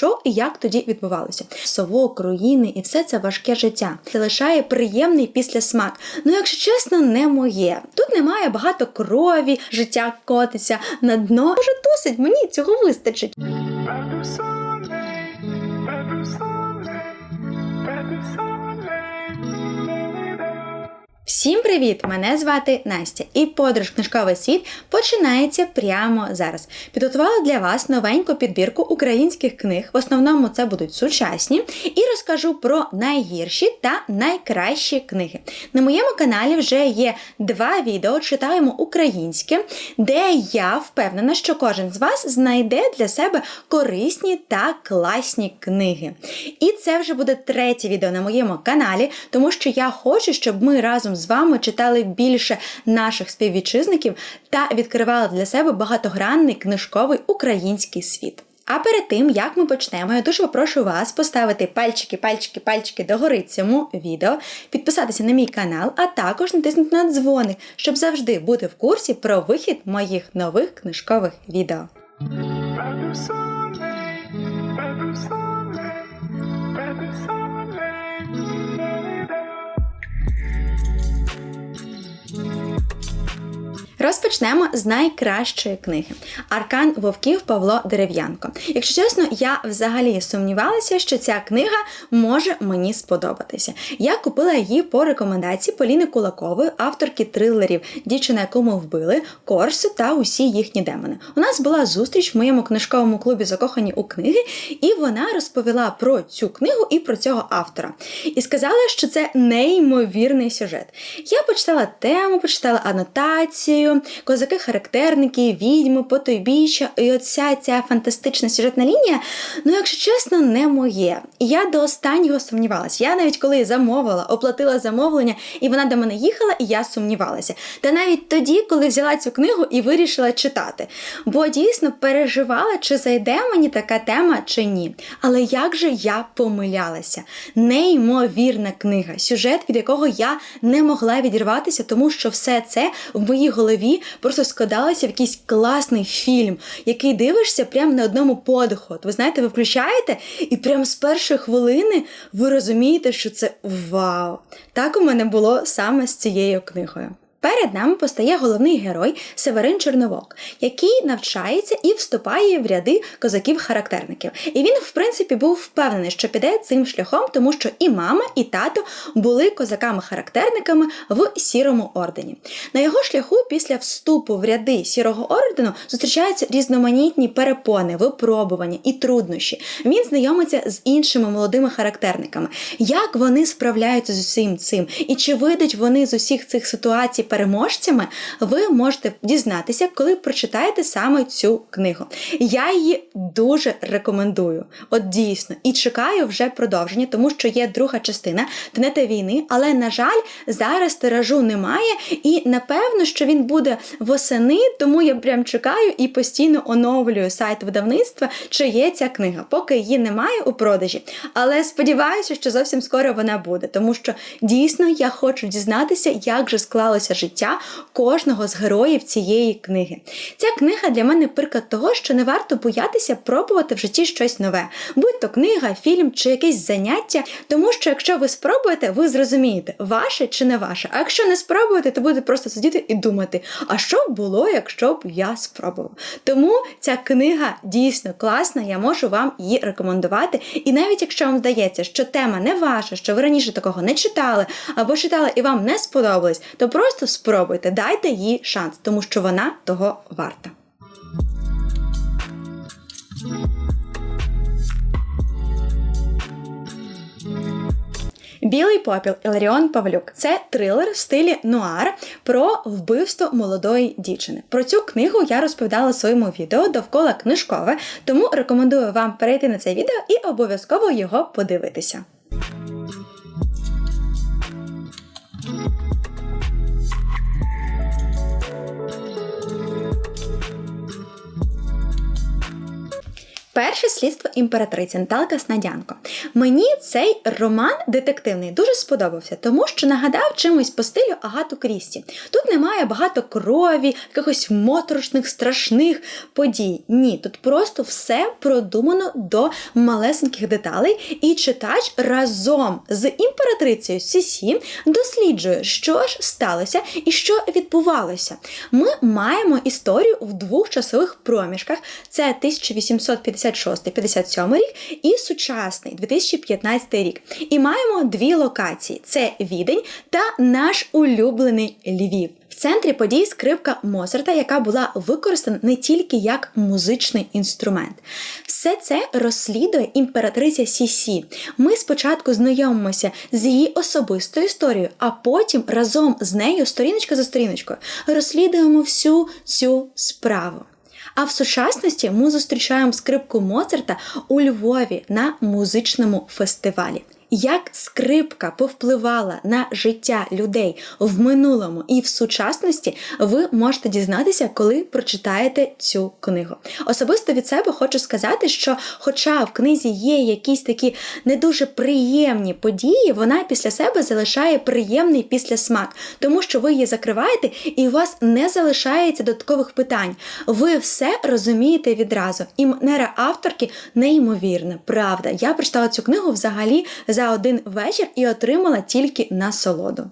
що і як тоді відбувалося. Совок, руїни і все це важке життя. Це лишає приємний післясмак. Ну, якщо чесно, не моє. Тут немає багато крові, життя котиться на дно. Може, досить, мені цього вистачить. Всім привіт! Мене звати Настя, і подорож книжковий світ починається прямо зараз. Підготувала для вас новеньку підбірку українських книг. В основному це будуть сучасні, і розкажу про найгірші та найкращі книги. На моєму каналі вже є два відео читаємо українське, де я впевнена, що кожен з вас знайде для себе корисні та класні книги. І це вже буде третє відео на моєму каналі, тому що я хочу, щоб ми разом з вами читали більше наших співвітчизників та відкривали для себе багатогранний книжковий український світ. А перед тим, як ми почнемо, я дуже попрошу вас поставити пальчики, пальчики, пальчики догори цьому відео, підписатися на мій канал, а також натиснути на дзвоник, щоб завжди бути в курсі про вихід моїх нових книжкових відео. Розпочнемо з найкращої книги Аркан Вовків Павло Дерев'янко. Якщо чесно, я взагалі сумнівалася, що ця книга може мені сподобатися. Я купила її по рекомендації Поліни Кулакової, авторки трилерів Дівчина, яку ми вбили, Корсу та усі їхні демони. У нас була зустріч в моєму книжковому клубі Закохані у книги, і вона розповіла про цю книгу і про цього автора. І сказала, що це неймовірний сюжет. Я почитала тему, почитала анотацію козаки-характерники, відьми, потойбіччя, і оця ця фантастична сюжетна лінія, ну, якщо чесно, не моє. І я до останнього сумнівалася. Я навіть коли замовила, оплатила замовлення, і вона до мене їхала, і я сумнівалася. Та навіть тоді, коли взяла цю книгу і вирішила читати. Бо дійсно переживала, чи зайде мені така тема, чи ні. Але як же я помилялася? Неймовірна книга, сюжет, від якого я не могла відірватися, тому що все це в моїй голові просто складалися в якийсь класний фільм, який дивишся прямо на одному подиху. От ви знаєте, ви включаєте, і прямо з першої хвилини ви розумієте, що це вау! Так у мене було саме з цією книгою. Перед нами постає головний герой Северин Чорновок, який навчається і вступає в ряди козаків-характерників. І він, в принципі, був впевнений, що піде цим шляхом, тому що і мама, і тато були козаками-характерниками в сірому ордені. На його шляху, після вступу в ряди сірого ордену, зустрічаються різноманітні перепони, випробування і труднощі. Він знайомиться з іншими молодими характерниками, як вони справляються з усім цим, і чи вийдуть вони з усіх цих ситуацій переможцями, ви можете дізнатися, коли прочитаєте саме цю книгу. Я її дуже рекомендую. От дійсно, і чекаю вже продовження, тому що є друга частина Тенета війни, але, на жаль, зараз тиражу немає, і напевно, що він буде восени, тому я прям чекаю і постійно оновлюю сайт видавництва, чи є ця книга, поки її немає у продажі. Але сподіваюся, що зовсім скоро вона буде, тому що дійсно я хочу дізнатися, як же склалося життя кожного з героїв цієї книги. Ця книга для мене приклад того, що не варто боятися пробувати в житті щось нове, будь то книга, фільм чи якесь заняття, тому що якщо ви спробуєте, ви зрозумієте, ваше чи не ваше. А якщо не спробуєте, то будете просто сидіти і думати, а що б було, якщо б я спробував. Тому ця книга дійсно класна, я можу вам її рекомендувати. І навіть якщо вам здається, що тема не ваша, що ви раніше такого не читали, або читали і вам не сподобалось, то просто спробуйте, дайте їй шанс, тому що вона того варта. Білий попіл Іларіон Павлюк це трилер в стилі нуар про вбивство молодої дівчини. Про цю книгу я розповідала в своєму відео довкола книжкове, тому рекомендую вам перейти на це відео і обов'язково його подивитися. Перше слідство імператриці Наталка Снадянко. Мені цей роман детективний дуже сподобався, тому що нагадав чимось по стилю Агату Крісті. Тут немає багато крові, якихось моторошних, страшних подій. Ні, тут просто все продумано до малесеньких деталей, і читач разом з імператрицею Сісі досліджує, що ж сталося і що відбувалося. Ми маємо історію в двох часових проміжках: це 1856-57 рік і сучасний 2015 рік. І маємо дві локації: це Відень та наш улюблений Львів. В центрі подій скрипка Моцарта, яка була використана не тільки як музичний інструмент. Все це розслідує імператриця Сісі. Ми спочатку знайомимося з її особистою історією, а потім разом з нею, сторіночка за сторіночкою, розслідуємо всю цю справу. А в сучасності ми зустрічаємо скрипку Моцарта у Львові на музичному фестивалі. Як скрипка повпливала на життя людей в минулому і в сучасності, ви можете дізнатися, коли прочитаєте цю книгу. Особисто від себе хочу сказати, що, хоча в книзі є якісь такі не дуже приємні події, вона після себе залишає приємний післясмак, тому що ви її закриваєте і у вас не залишається додаткових питань. Ви все розумієте відразу. І манера авторки неймовірна, правда. Я прочитала цю книгу взагалі за один вечір і отримала тільки насолоду.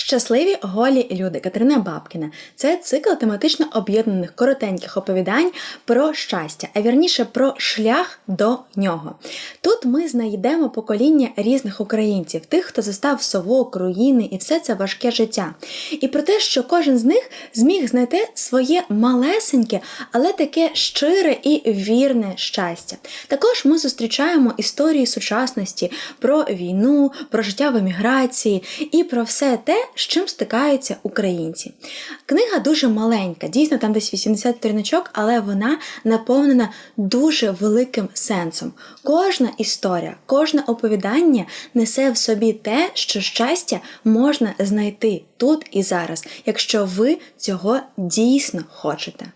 Щасливі голі люди Катерина Бабкіна. Це цикл тематично об'єднаних коротеньких оповідань про щастя, а вірніше про шлях до нього. Тут ми знайдемо покоління різних українців, тих, хто застав совок, руїни і все це важке життя. І про те, що кожен з них зміг знайти своє малесеньке, але таке щире і вірне щастя. Також ми зустрічаємо історії сучасності про війну, про життя в еміграції і про все те, з чим стикаються українці. Книга дуже маленька, дійсно там десь 80 сторіночок, але вона наповнена дуже великим сенсом. Кожна історія, кожне оповідання несе в собі те, що щастя можна знайти тут і зараз, якщо ви цього дійсно хочете.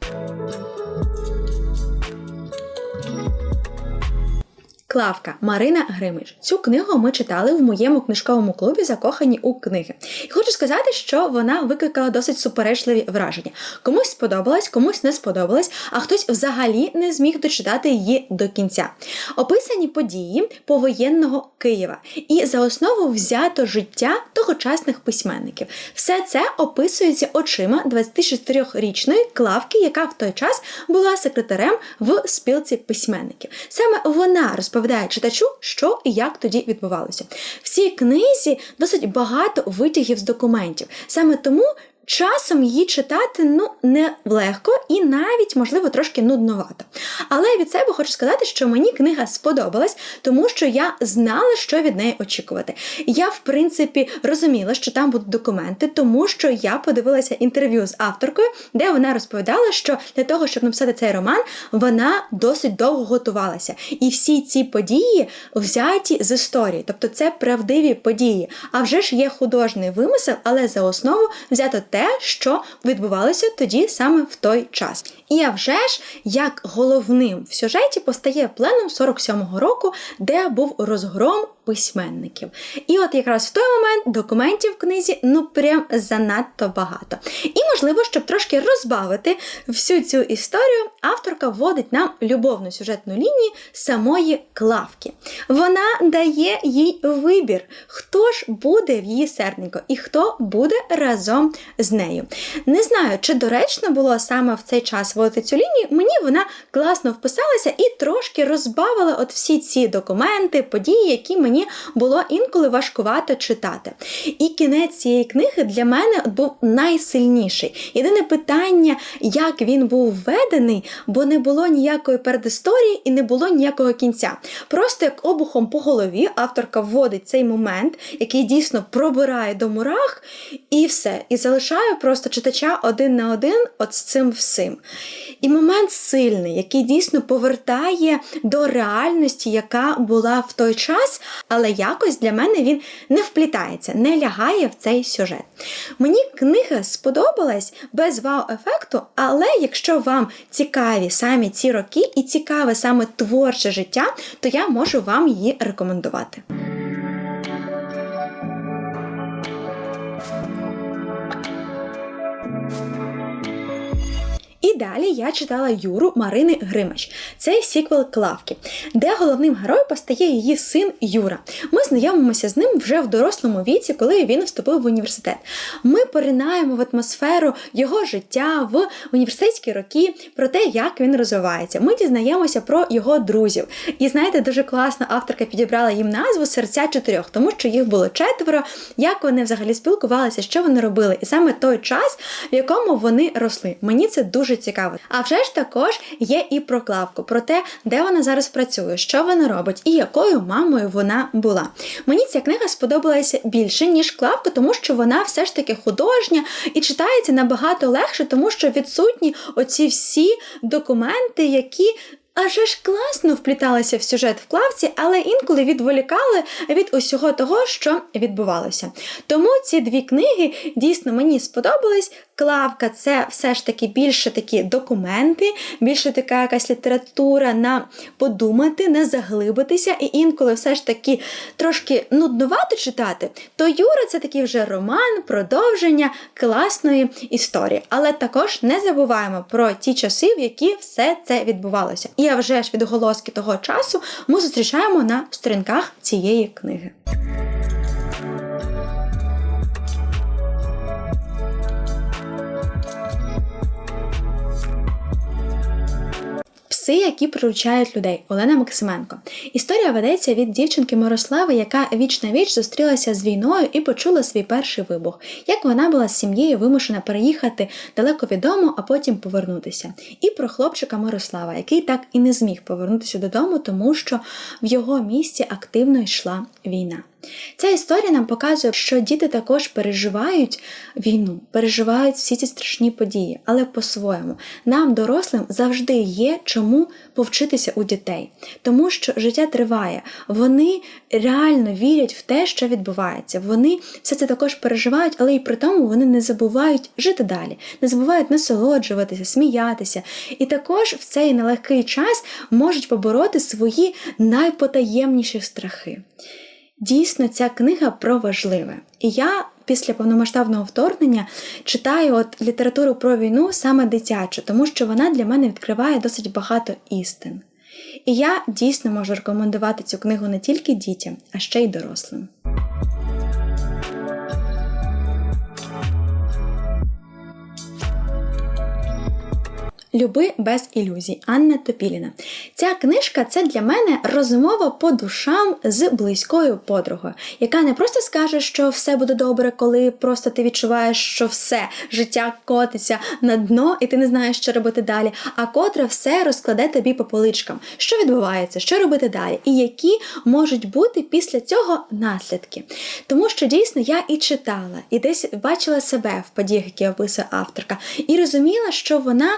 Клавка Марина Гримиш. Цю книгу ми читали в моєму книжковому клубі Закохані у книги. І хочу сказати, що вона викликала досить суперечливі враження. Комусь сподобалась, комусь не сподобалась, а хтось взагалі не зміг дочитати її до кінця. Описані події повоєнного Києва і за основу взято життя тогочасних письменників. Все це описується очима 26-річної клавки, яка в той час була секретарем в спілці письменників. Саме вона розповідає читачу, що і як тоді відбувалося. В цій книзі досить багато витягів з документів. Саме тому. Часом її читати ну не легко і навіть, можливо, трошки нудновато. Але від себе хочу сказати, що мені книга сподобалась, тому що я знала, що від неї очікувати. Я, в принципі, розуміла, що там будуть документи, тому що я подивилася інтерв'ю з авторкою, де вона розповідала, що для того, щоб написати цей роман, вона досить довго готувалася. І всі ці події взяті з історії, тобто це правдиві події. А вже ж є художній вимисел, але за основу взято те, що відбувалося тоді саме в той час. І а вже ж, як головним в сюжеті постає пленум 47-го року, де був розгром письменників. І от якраз в той момент документів в книзі ну прям занадто багато. І, можливо, щоб трошки розбавити всю цю історію, авторка вводить нам любовну сюжетну лінію самої клавки. Вона дає їй вибір, хто ж буде в її серденько і хто буде разом з нею. Не знаю, чи доречно було саме в цей час вводити цю лінію. Мені вона класно вписалася і трошки розбавила от всі ці документи, події, які мені було інколи важкувато читати. І кінець цієї книги для мене був найсильніший. Єдине питання, як він був введений, бо не було ніякої передісторії і не було ніякого кінця. Просто як обухом по голові авторка вводить цей момент, який дійсно пробирає до мурах, і все. І залишає просто читача один на один от з цим всім. І момент сильний, який дійсно повертає до реальності, яка була в той час, але якось для мене він не вплітається, не лягає в цей сюжет. Мені книга сподобалась без вау-ефекту, але якщо вам цікаві самі ці роки і цікаве саме творче життя, то я можу вам її рекомендувати. І далі я читала Юру Марини Гримач. Це сіквел Клавки, де головним героєм постає її син Юра. Ми знайомимося з ним вже в дорослому віці, коли він вступив в університет. Ми поринаємо в атмосферу його життя в університетські роки, про те, як він розвивається. Ми дізнаємося про його друзів. І знаєте, дуже класно авторка підібрала їм назву серця чотирьох, тому що їх було четверо, як вони взагалі спілкувалися, що вони робили, і саме той час, в якому вони росли. Мені це дуже цікаво. А вже ж також є і про Клавку, про те, де вона зараз працює, що вона робить і якою мамою вона була. Мені ця книга сподобалася більше, ніж Клавка, тому що вона все ж таки художня і читається набагато легше, тому що відсутні оці всі документи, які Аже ж класно впліталися в сюжет в клавці, але інколи відволікали від усього того, що відбувалося. Тому ці дві книги дійсно мені сподобались. Клавка це все ж таки більше такі документи, більше така якась література на подумати, на заглибитися, і інколи все ж таки трошки нуднувато читати. То Юра це такий вже роман, продовження класної історії. Але також не забуваємо про ті часи, в які все це відбувалося. І а вже ж відголоски того часу ми зустрічаємо на сторінках цієї книги. Пси, які приручають людей Олена Максименко. Історія ведеться від дівчинки Мирослави, яка віч на віч зустрілася з війною і почула свій перший вибух. Як вона була з сім'єю вимушена переїхати далеко від дому, а потім повернутися. І про хлопчика Мирослава, який так і не зміг повернутися додому, тому що в його місті активно йшла війна. Ця історія нам показує, що діти також переживають війну, переживають всі ці страшні події, але по-своєму нам, дорослим, завжди є чому повчитися у дітей, тому що життя триває. Вони реально вірять в те, що відбувається. Вони все це також переживають, але і при тому вони не забувають жити далі, не забувають насолоджуватися, сміятися. І також в цей нелегкий час можуть побороти свої найпотаємніші страхи. Дійсно, ця книга про важливе. І я після повномасштабного вторгнення читаю от літературу про війну саме дитячу, тому що вона для мене відкриває досить багато істин. І я дійсно можу рекомендувати цю книгу не тільки дітям, а ще й дорослим. Люби без ілюзій Анна Топіліна. Ця книжка це для мене розмова по душам з близькою подругою, яка не просто скаже, що все буде добре, коли просто ти відчуваєш, що все життя котиться на дно, і ти не знаєш, що робити далі. А котра все розкладе тобі по поличкам, що відбувається, що робити далі, і які можуть бути після цього наслідки. Тому що дійсно я і читала, і десь бачила себе в подіях, які описує авторка, і розуміла, що вона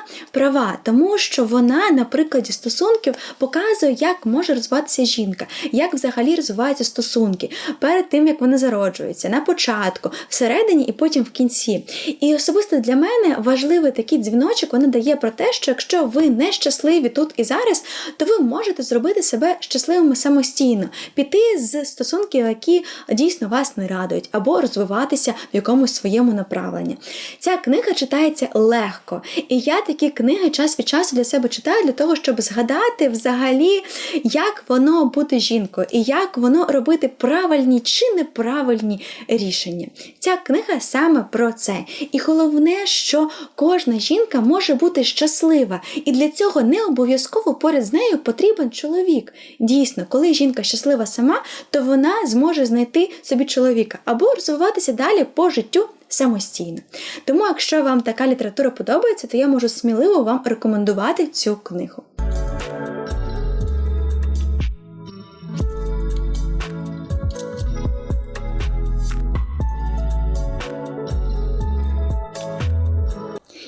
права, тому що вона на прикладі стосунків показує, як може розвиватися жінка, як взагалі розвиваються стосунки перед тим, як вони зароджуються, на початку, всередині і потім в кінці. І особисто для мене важливий такий дзвіночок вона дає про те, що якщо ви не щасливі тут і зараз, то ви можете зробити себе щасливими самостійно, піти з стосунків, які дійсно вас не радують, або розвиватися в якомусь своєму направленні. Ця книга читається легко, і я такі книги час від часу для себе читаю для того, щоб згадати взагалі, як воно бути жінкою і як воно робити правильні чи неправильні рішення. Ця книга саме про це. І головне, що кожна жінка може бути щаслива, і для цього не обов'язково поряд з нею потрібен чоловік. Дійсно, коли жінка щаслива сама, то вона зможе знайти собі чоловіка або розвиватися далі по життю самостійно. Тому, якщо вам така література подобається, то я можу сміливо вам рекомендувати цю книгу.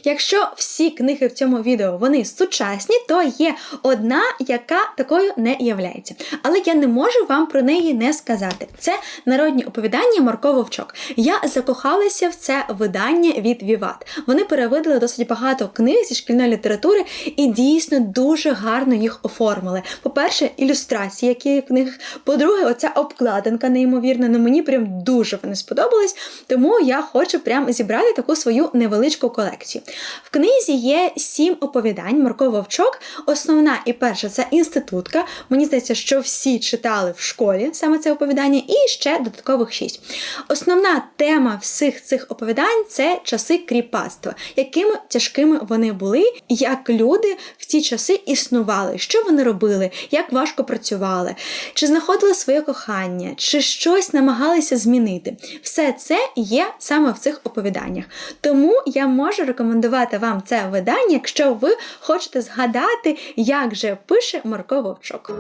Якщо всі книги в цьому відео вони сучасні, то є одна, яка такою не являється. Але я не можу вам про неї не сказати. Це народні оповідання Марко Вовчок. Я закохалася в це видання від Віват. Вони перевидали досить багато книг зі шкільної літератури і дійсно дуже гарно їх оформили. По-перше, ілюстрації, які в книгах. По-друге, оця обкладинка неймовірна. Ну мені прям дуже вони сподобались. Тому я хочу прям зібрати таку свою невеличку колекцію. В книзі є сім оповідань Марко Вовчок. Основна і перша це інститутка. Мені здається, що всі читали в школі саме це оповідання, і ще додаткових шість. Основна тема всіх цих оповідань це часи кріпацтва, якими тяжкими вони були, як люди в ці часи існували, що вони робили, як важко працювали, чи знаходили своє кохання, чи щось намагалися змінити. Все це є саме в цих оповіданнях. Тому я можу рекомендувати вам це видання, якщо ви хочете згадати, як же пише Марко Вовчок.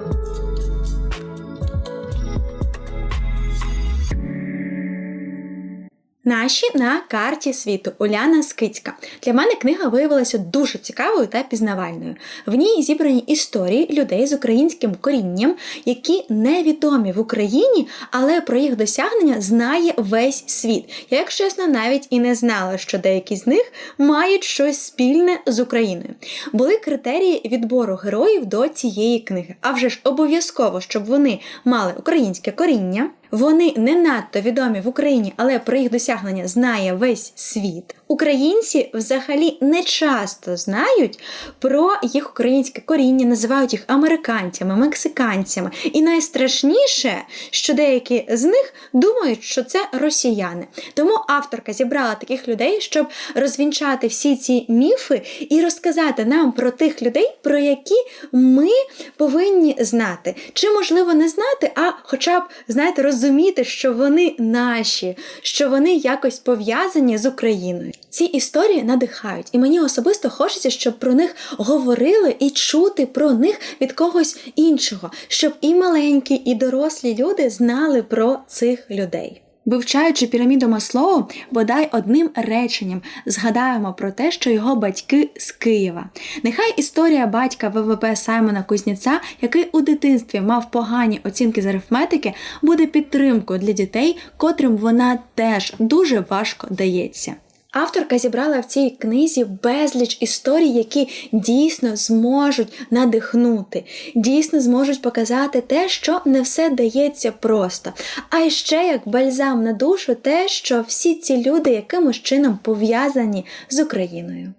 Наші на карті світу Уляна Скицька. Для мене книга виявилася дуже цікавою та пізнавальною. В ній зібрані історії людей з українським корінням, які невідомі в Україні, але про їх досягнення знає весь світ. Я, якщо чесно, навіть і не знала, що деякі з них мають щось спільне з Україною. Були критерії відбору героїв до цієї книги. А вже ж обов'язково, щоб вони мали українське коріння. Вони не надто відомі в Україні, але про їх досягнення знає весь світ. Українці взагалі не часто знають про їх українське коріння, називають їх американцями, мексиканцями. І найстрашніше, що деякі з них думають, що це росіяни. Тому авторка зібрала таких людей, щоб розвінчати всі ці міфи і розказати нам про тих людей, про які ми повинні знати. Чи можливо не знати, а хоча б знаєте, розуміти, що вони наші, що вони якось пов'язані з Україною. Ці історії надихають, і мені особисто хочеться, щоб про них говорили і чути про них від когось іншого, щоб і маленькі, і дорослі люди знали про цих людей. Вивчаючи піраміду Маслоу, бодай одним реченням згадаємо про те, що його батьки з Києва. Нехай історія батька ВВП Саймона Кузніця, який у дитинстві мав погані оцінки з арифметики, буде підтримкою для дітей, котрим вона теж дуже важко дається. Авторка зібрала в цій книзі безліч історій, які дійсно зможуть надихнути, дійсно зможуть показати те, що не все дається просто. А ще як бальзам на душу, те, що всі ці люди якимось чином пов'язані з Україною.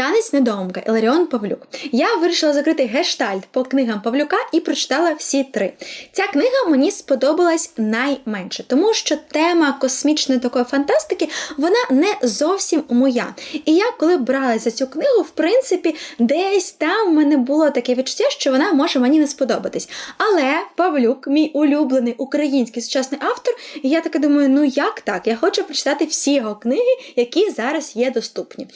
Танець недоумка Іларіон Павлюк. Я вирішила закрити гештальт по книгам Павлюка і прочитала всі три. Ця книга мені сподобалась найменше, тому що тема космічної такої фантастики вона не зовсім моя. І я, коли брала за цю книгу, в принципі, десь там в мене було таке відчуття, що вона може мені не сподобатись. Але Павлюк, мій улюблений український сучасний автор, і я таке думаю, ну як так? Я хочу прочитати всі його книги, які зараз є доступні.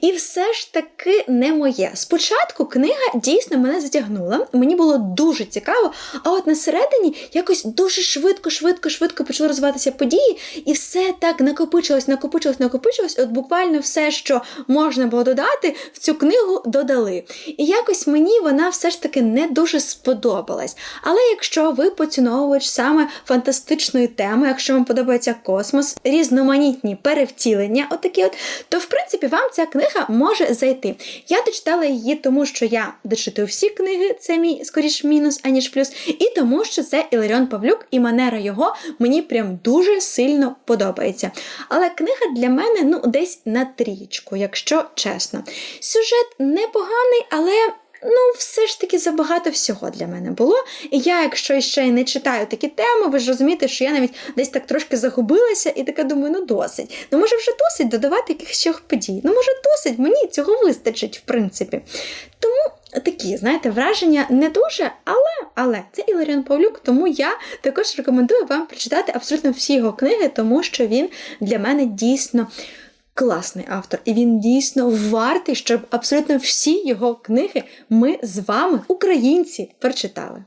І все ж таки не моє. Спочатку книга дійсно мене затягнула, мені було дуже цікаво, а от на середині якось дуже швидко, швидко, швидко почали розвиватися події, і все так накопичилось, накопичилось, накопичилось. От буквально все, що можна було додати, в цю книгу додали. І якось мені вона все ж таки не дуже сподобалась. Але якщо ви поціновувач саме фантастичної теми, якщо вам подобається космос, різноманітні перевтілення, отакі от, то в принципі вам ця книга може зайти. Я дочитала її, тому що я дочитую всі книги, це мій скоріш мінус, аніж плюс, і тому, що це Іларіон Павлюк, і манера його мені прям дуже сильно подобається. Але книга для мене ну десь на трічку, якщо чесно. Сюжет непоганий, але. Ну, все ж таки забагато всього для мене було. І я, якщо ще й не читаю такі теми, ви ж розумієте, що я навіть десь так трошки загубилася і така думаю, ну досить. Ну, може, вже досить додавати якихось подій. Ну, може, досить, мені цього вистачить, в принципі. Тому такі, знаєте, враження не дуже, але але це Іларіон Павлюк, тому я також рекомендую вам прочитати абсолютно всі його книги, тому що він для мене дійсно. Класний автор, і він дійсно вартий, щоб абсолютно всі його книги ми з вами, українці, прочитали.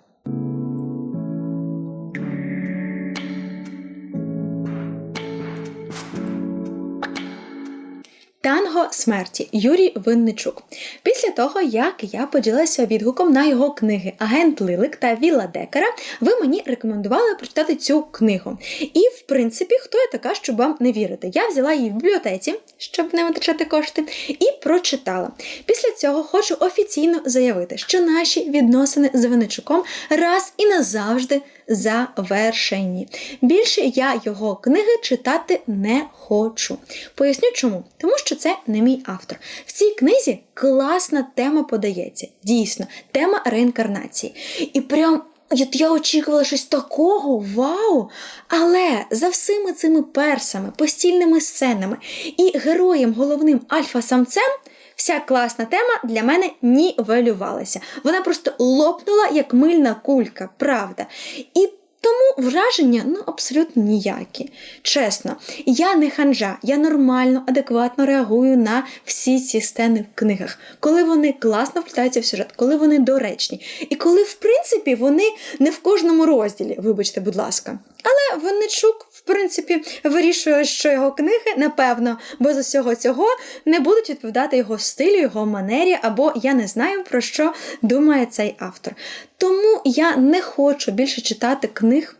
Танго смерті Юрій Винничук. Після того, як я поділилася відгуком на його книги Агент Лилик та Вілла Декера, ви мені рекомендували прочитати цю книгу. І, в принципі, хто я така, щоб вам не вірити? Я взяла її в бібліотеці, щоб не витрачати кошти, і прочитала. Після цього хочу офіційно заявити, що наші відносини з Винничуком раз і назавжди завершені. Більше я його книги читати не хочу. Поясню чому. Тому що це не мій автор. В цій книзі класна тема подається. Дійсно, тема реінкарнації. І прям. От я очікувала щось такого, вау! Але за всіми цими персами, постільними сценами і героєм головним альфа-самцем вся класна тема для мене нівелювалася. Вона просто лопнула як мильна кулька, правда. І тому враження ну абсолютно ніякі. Чесно, я не ханжа, я нормально, адекватно реагую на всі ці сцени в книгах, коли вони класно вплітаються в сюжет, коли вони доречні, і коли, в принципі, вони не в кожному розділі, вибачте, будь ласка. Але Винничук, принципі, вирішує, що його книги, напевно, без усього цього не будуть відповідати його стилю, його манері, або я не знаю, про що думає цей автор. Тому я не хочу більше читати книг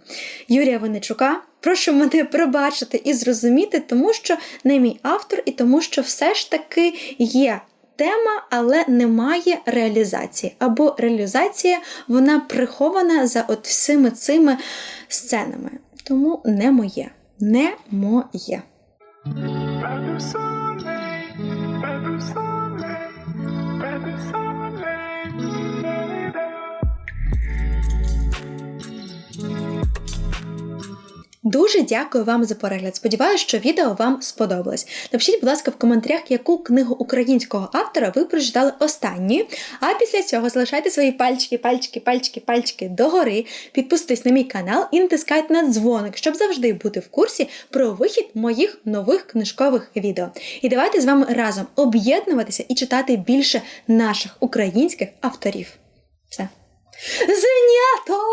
Юрія Винничука. Прошу мене пробачити і зрозуміти, тому що не мій автор, і тому що все ж таки є. Тема, але немає реалізації. Або реалізація вона прихована за от всіми цими сценами. Тому не моє. Не моє. Дуже дякую вам за перегляд. Сподіваюся, що відео вам сподобалось. Напишіть, будь ласка, в коментарях, яку книгу українського автора ви прочитали останньою. А після цього залишайте свої пальчики, пальчики, пальчики, пальчики догори, підписуйтесь на мій канал і натискайте на дзвоник, щоб завжди бути в курсі про вихід моїх нових книжкових відео. І давайте з вами разом об'єднуватися і читати більше наших українських авторів. Все. Зенято!